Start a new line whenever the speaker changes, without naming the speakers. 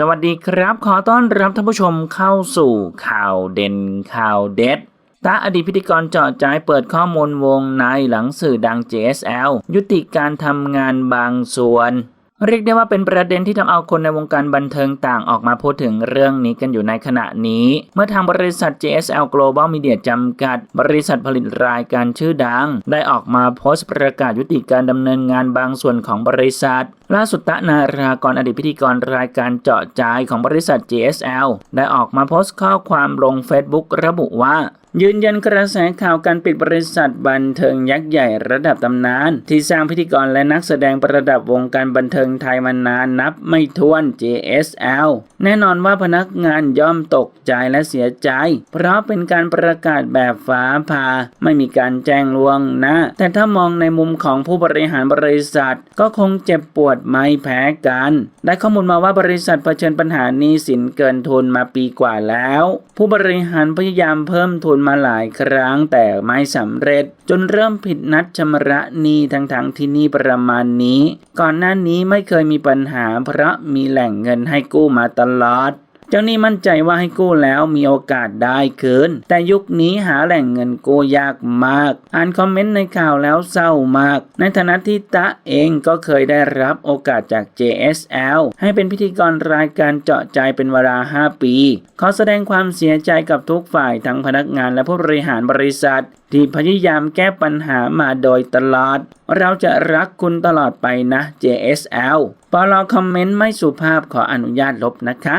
สวัสดีครับ ขอต้อนรับท่านผู้ชมเข้าสู่ข่าวเด่นข่าวเด็ดตาอดีตพิธีกรเจาะใจเปิดข้อมูลวงในหลังสื่อดัง JSL ยุติการทำงานบางส่วน เรียกได้ว่าเป็นประเด็นที่ทำเอาคนในวงการบันเทิงต่างออกมาพูดถึงเรื่องนี้กันอยู่ในขณะนี้ เมื่อทางบริษัท JSL Global Media จำกัด บริษัทผลิตรายการชื่อดัง ได้ออกมาโพสต์ประกาศยุติการดำเนินงานบางส่วนของบริษัทล่าสุดตะนารากรอดีตพิธีกรรายการเจาะใจของบริษัท JSL ได้ออกมาโพสต์ข้อความลง Facebook ระบุว่า ยืนยันกระแสข่าวการปิดบริษัทบันเทิงยักษ์ใหญ่ระดับตำนาน ที่สร้างพิธีกรและนักแสดงประดับวงการบันเทิงไทยมานานนับไม่ถ้วน JSL แน่นอนว่าพนักงานย่อมตกใจและเสียใจ เพราะเป็นการประกาศแบบฟ้าผ่าไม่มีการแจ้งล่วงน้าแต่ถ้ามองในมุมของผู้บริหารบริษัท ก็คงเจ็บปวดไม่แพ้กัน ได้ข้อมูลมาว่าบริษัทเผชิญปัญหานี้สินเกินทุนมาปีกว่าแล้ว ผู้บริหารพยายามเพิ่มทุนมาหลายครั้งแต่ไม่สำเร็จ จนเริ่มผิดนัดชำระหนี้ทั้งๆทที่นี่ประมาณนี้ ก่อนหน้านี้ไม่เคยมีปัญหาเพราะมีแหล่งเงินให้กู้มาตลอด เจ้าหนี้มั่นใจว่าให้กู้แล้วมีโอกาสได้คืน แต่ยุคนี้หาแหล่งเงินกู้ยากมาก อ่านคอมเมนต์ในข่าวแล้วเศร้ามาก ในฐานะที่ตะเองก็เคยได้รับโอกาสจาก JSL ให้เป็นพิธีกรรายการเจาะใจเป็นเวลา 5 ปี ขอแสดงความเสียใจกับทุกฝ่ายทั้งพนักงานและผู้บริหารบริษัท ที่พยายามแก้ปัญหามาโดยตลอด เราจะรักคุณตลอดไปนะ JSL ปอลอคอมเมนต์ไม่สุภาพขออนุญาตลบนะคะ